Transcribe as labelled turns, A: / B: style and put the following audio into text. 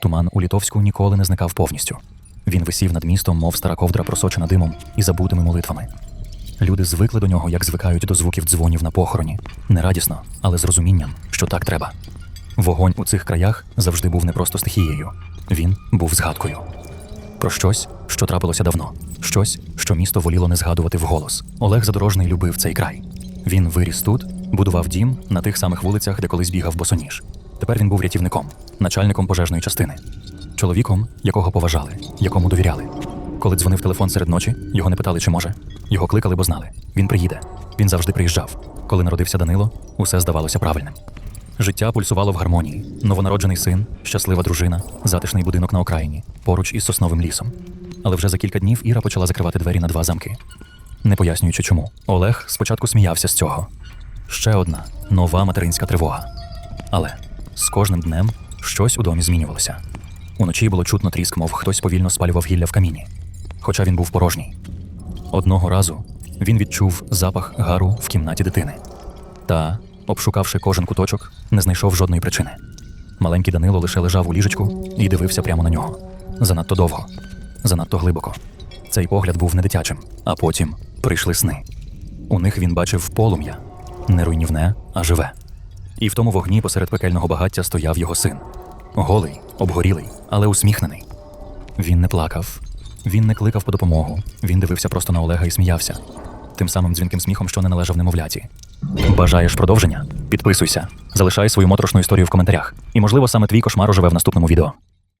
A: Туман у Літовську ніколи не зникав повністю. Він висів над містом, мов стара ковдра, просочена димом і забутими молитвами. Люди звикли до нього, як звикають до звуків дзвонів на похороні. Не радісно, але з розумінням, що так треба. Вогонь у цих краях завжди був не просто стихією, він був згадкою. Про щось, що трапилося давно, щось, що місто воліло не згадувати вголос. Олег Задорожний любив цей край. Він виріс тут, будував дім на тих самих вулицях, де колись бігав босоніж. Тепер він був рятівником, начальником пожежної частини, чоловіком, якого поважали, якому довіряли. Коли дзвонив телефон серед ночі, його не питали, чи може. Його кликали, бо знали. Він приїде. Він завжди приїжджав. Коли народився Данило, усе здавалося правильним. Життя пульсувало в гармонії. Новонароджений син, щаслива дружина, затишний будинок на окраїні, поруч із сосновим лісом. Але вже за кілька днів Іра почала закривати двері на два замки. Не пояснюючи чому. Олег спочатку сміявся з цього. Ще одна нова материнська тривога. Але з кожним днем щось у домі змінювалося. Уночі було чутно тріск, мов хтось повільно спалював гілля в каміні, хоча він був порожній. Одного разу він відчув запах гару в кімнаті дитини. Та, обшукавши кожен куточок, не знайшов жодної причини. Маленький Данило лише лежав у ліжечку і дивився прямо на нього. Занадто довго, занадто глибоко. Цей погляд був не дитячим, а потім прийшли сни. У них він бачив полум'я не руйнівне, а живе. І в тому вогні посеред пекельного багаття стояв його син. Голий, обгорілий, але усміхнений. Він не плакав, він не кликав по допомогу, він дивився просто на Олега і сміявся. Тим самим дзвінким сміхом, що не належав немовляті. Бажаєш продовження? Підписуйся, залишай свою моторошну історію в коментарях. І, можливо, саме твій кошмар оживе в наступному відео.